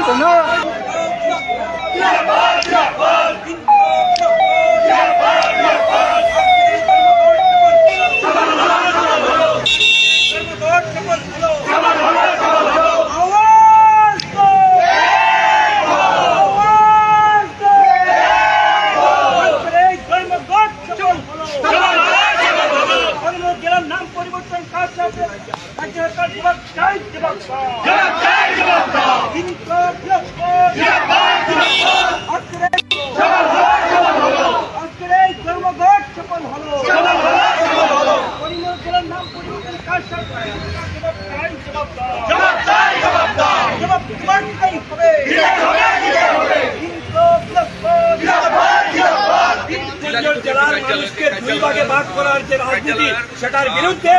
Ito na! জেলার মানুষকে দুই ভাগে ভাগ করার যে রাজনীতি সেটার বিরুদ্ধে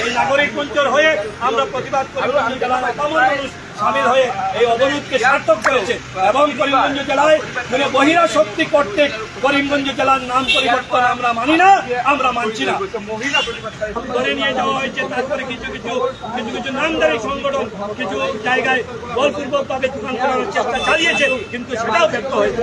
এই নাগরিক মঞ্চের হয়ে আমরা প্রতিবাদ করি জেলার মানুষ। সামিল হয়ে এই অবরোধকে সার্থক করেছে। এবং করিমগঞ্জ জেলায় কোনো বহিরা শক্তি কর্তৃক করিমগঞ্জ জেলার নাম পরিবর্তন আমরা মানি না, আমরা মানছি না। ধরে নিয়ে যাওয়া হয়েছে, তারপরে কিছু কিছু কিছু কিছু নামদারি সংগঠন কিছু জায়গায় বলপূর্বক ভাবে দোকান করানোর চেষ্টা চালিয়েছে, কিন্তু সেটাও ব্যর্থ হয়েছে।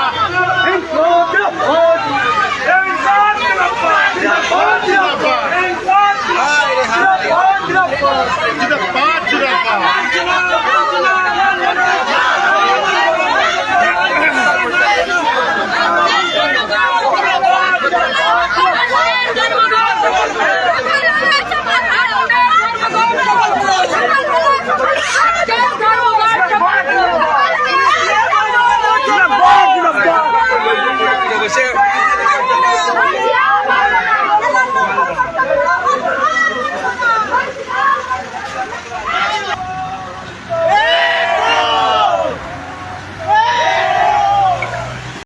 Não, não, não.